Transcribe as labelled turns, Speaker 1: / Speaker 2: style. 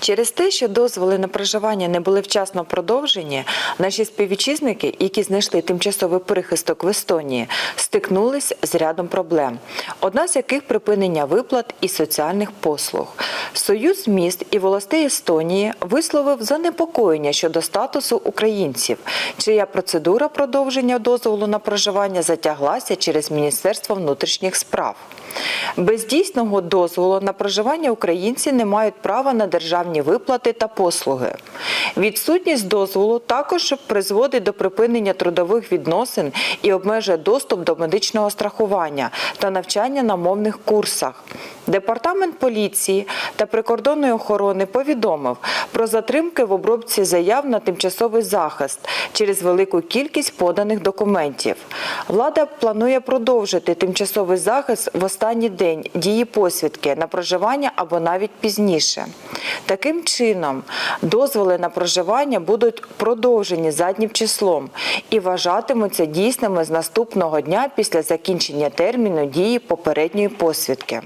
Speaker 1: Через те, що дозволи на проживання не були вчасно продовжені, наші співвітчизники, які знайшли тимчасовий прихисток в Естонії, стикнулись з рядом проблем. Одна з яких припинення виплат і соціальних послуг. Союз міст і волостей Естонії висловив занепокоєння щодо статусу українців, чия процедура продовження дозволу на проживання затяглася через Міністерство внутрішніх справ. Без дійсного дозволу на проживання українці не мають права на державні виплати та послуги. Відсутність дозволу також призводить до припинення трудових відносин і обмежує доступ до медичного страхування та навчання на мовних курсах. Департамент поліції та прикордонної охорони повідомив про затримки в обробці заяв на тимчасовий захист через велику кількість поданих документів. Влада планує продовжити тимчасовий захист в останній день дії посвідки на проживання або навіть пізніше. Таким чином, дозволи на проживання будуть продовжені заднім числом і вважатимуться дійсними з наступного дня після закінчення терміну дії попередньої посвідки.